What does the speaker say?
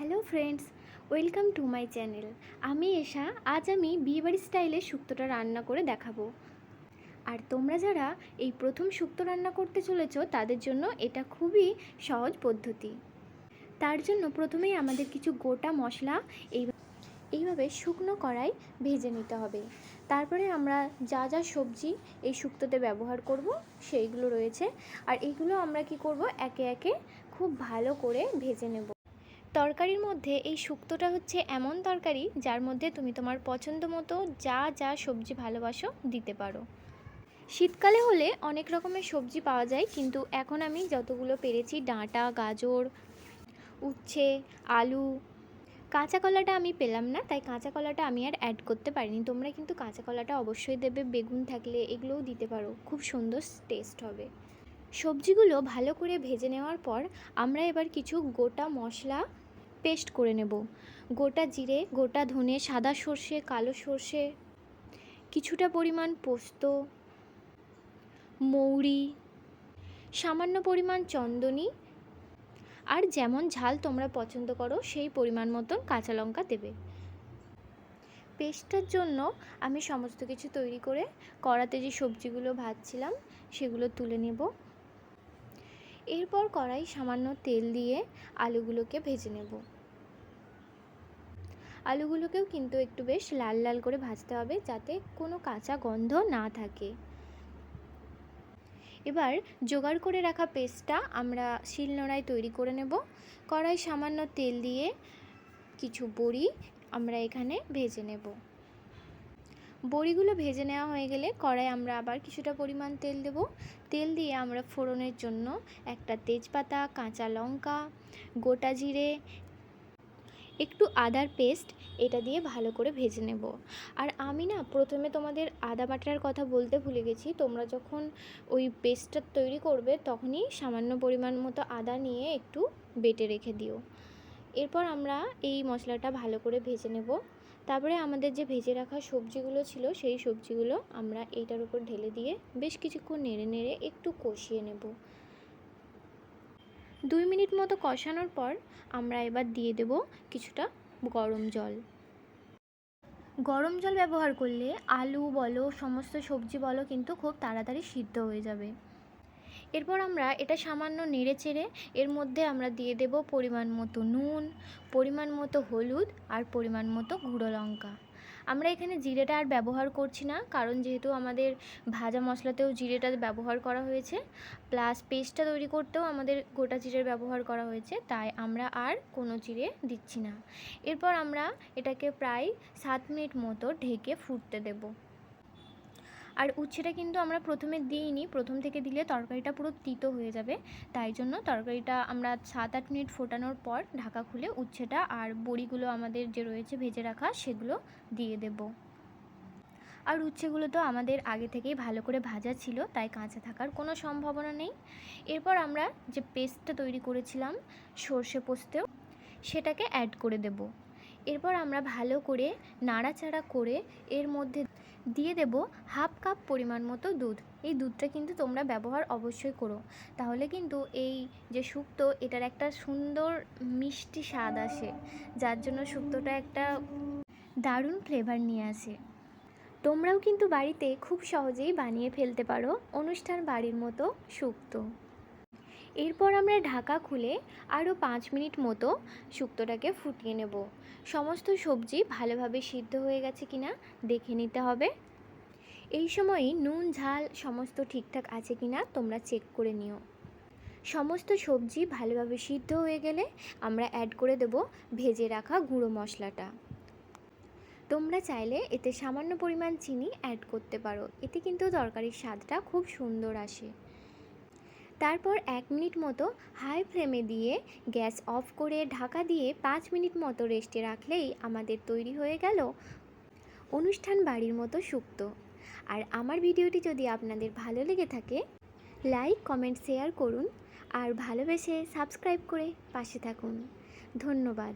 Hello friends, welcome to my channel. আমি এশা, আজ আমি বিয়েবাড়ি স্টাইলে শুক্তোটা রান্না করে দেখাবো। আর তোমরা যারা এই প্রথম শুক্তো রান্না করতে চলেছ, তাদের জন্য এটা খুবই সহজ পদ্ধতি। তার জন্য প্রথমেই আমাদের কিছু গোটা মশলা এই এইভাবে শুকনো কড়াই ভেজে নিতে হবে। তারপরে আমরা যা যা সবজি এই শুক্তোতে ব্যবহার করব, সেইগুলো রয়েছে। আর এইগুলো আমরা কি করব, একে একে খুব ভালো করে ভেজে নেব। তরকারির মধ্যে এই শুক্তোটা হচ্ছে এমন তরকারি যার মধ্যে তুমি তোমার পছন্দ মতো যা যা সবজি ভালোবাসো দিতে পারো। শীতকালে হলে অনেক রকমের সবজি পাওয়া যায়, কিন্তু এখন আমি যতগুলো পেরেছি, ডাঁটা, গাজর, উচ্ছে, আলু, কাঁচা কলাটা আমি পেলাম না, তাই কাঁচা কলাটা আমি আর অ্যাড করতে পারিনি। তোমরা কিন্তু কাঁচা কলাটা অবশ্যই দেবে, বেগুন থাকলে এগুলোও দিতে পারো, খুব সুন্দর টেস্ট হবে। সবজিগুলো ভালো করে ভেজে নেওয়ার পর আমরা এবার কিছু গোটা মশলা পেস্ট করে নেব। গোটা জিরে, গোটা ধনে, সাদা সর্ষে, কালো সর্ষে, কিছুটা পরিমাণ পোস্ত, মৌরি, সামান্য পরিমাণ চন্দনী, আর যেমন ঝাল তোমরা পছন্দ করো, সেই পরিমাণ মতন কাঁচা লঙ্কা দেবে। পেস্টটার জন্য আমি সমস্ত কিছু তৈরি করে কড়াতে যে সবজিগুলো ভাজছিলাম, সেগুলো তুলে নেব। এরপর কড়াই সামান্য তেল দিয়ে আলুগুলোকে ভেজে নেব। আলুগুলোকেও কিন্তু একটু বেশ লাল লাল করে ভাজতে হবে যাতে কোনো কাঁচা গন্ধ না থাকে। এবার জোগাড় করে রাখা পেস্টটা আমরা শিলনোড়ায় তৈরি করে নেব। কড়াই সামান্য তেল দিয়ে কিছু বড়ি আমরা এখানে ভেজে নেব। বড়িগুলো ভেজে নেওয়া হয়ে গেলে কড়াই আমরা আবার কিছুটা পরিমাণ তেল দেব। তেল দিয়ে আমরা ফোড়নের জন্য একটা তেজপাতা, কাঁচা লঙ্কা, গোটা জিরে, একটু আদার পেস্ট এটা দিয়ে ভালো করে ভেজে নেব। আর আমি না প্রথমে তোমাদের আদা বাটার কথা বলতে ভুলে গেছি, তোমরা যখন ওই পেস্টটা তৈরি করবে তখনই সামান্য পরিমাণ মতো আদা নিয়ে একটু বেটে রেখে দিও। এরপর আমরা এই মশলাটা ভালো করে ভেজে নেব। তারপরে আমাদের যে ভেজে রাখা সবজিগুলো ছিল, সেই সবজিগুলো আমরা এইটার উপর ঢেলে দিয়ে বেশ কিছুক্ষণ নেড়ে নেড়ে একটু কষিয়ে নেব। দুই মিনিট মতো কষানোর পর আমরা এবার দিয়ে দেব কিছুটা গরম জল। গরম জল ব্যবহার করলে আলু বলো, সমস্ত সবজি বলো কিন্তু খুব তাড়াতাড়ি সিদ্ধ হয়ে যাবে। এরপর আমরা এটা সামান্য নেড়ে চেড়ে এর মধ্যে আমরা দিয়ে দেব পরিমাণ মতো নুন, পরিমাণ মতো হলুদ আর পরিমাণ মতো গুঁড়ো লঙ্কা। আমরা এখানে জিরেটা আর ব্যবহার করছি না, কারণ যেহেতু আমাদের ভাজা মশলাতেও জিরেটা ব্যবহার করা হয়েছে, প্লাস পেস্টটা তৈরি করতেও আমাদের গোটা জিরের ব্যবহার করা হয়েছে, তাই আমরা আর কোনো জিরে দিচ্ছি না। এরপর আমরা এটাকে প্রায় সাত মিনিট মতো ঢেকে ফুটতে দেবো। আর উচ্ছেটা কিন্তু আমরা প্রথমে দিইনি, প্রথম থেকে দিলে তরকারিটা পুরো তিতো হয়ে যাবে। তাই জন্য তরকারিটা আমরা সাত আট মিনিট ফোটানোর পর ঢাকা খুলে উচ্ছেটা আর বড়িগুলো আমাদের যে রয়েছে ভেজে রাখা সেগুলো দিয়ে দেব। আর উচ্ছেগুলো তো আমাদের আগে থেকেই ভালো করে ভাজা ছিল, তাই কাঁচা থাকার কোনো সম্ভাবনা নেই। এরপর আমরা যে পেস্টটা তৈরি করেছিলাম সর্ষে পোস্তেও, সেটাকে অ্যাড করে দেব। এরপর আমরা ভালো করে নাড়াচাড়া করে এর মধ্যে দিয়ে দেব হাফ কাপ পরিমাণ মতো দুধ। এই দুধটা কিন্তু তোমরা ব্যবহার অবশ্যই করো। তাহলে কিন্তু এই যে শুক্তো এটার একটা সুন্দর মিষ্টি স্বাদ আসে, যার জন্য শুক্তোটা একটা দারুণ ফ্লেভার নিয়ে আসে। তোমরাও কিন্তু বাড়িতে খুব সহজেই বানিয়ে ফেলতে পারো। অনুষ্ঠান বাড়ির মতো শুক্তো এরপর আমরা ঢাকা খুলে আরও পাঁচ মিনিট মতো শুক্তোটাকে ফুটিয়ে নেব। সমস্ত সবজি ভালোভাবে সিদ্ধ হয়ে গেছে কিনা দেখে নিতে হবে। এই সময়ই নুন, ঝাল সমস্ত ঠিকঠাক আছে কিনা তোমরা চেক করে নিও। সমস্ত সবজি ভালোভাবে সিদ্ধ হয়ে গেলে আমরা অ্যাড করে দেব ভেজে রাখা গুঁড়ো মশলাটা। তোমরা চাইলে এতে সামান্য পরিমাণ চিনি অ্যাড করতে পারো। এতে কিন্তু তরকারির স্বাদটা খুব সুন্দর আসে। তারপর এক মিনিট মতো হাই ফ্লেমে দিয়ে গ্যাস অফ করে ঢাকা দিয়ে পাঁচ মিনিট মতো রেস্টে রাখলেই আমাদের তৈরি হয়ে গেল অনুষ্ঠান বাড়ির মতো শুক্তো আর আমার ভিডিওটি যদি আপনাদের ভালো লেগে থাকে, লাইক, কমেন্ট, শেয়ার করুন আর ভালোবেসে সাবস্ক্রাইব করে পাশে থাকুন। ধন্যবাদ।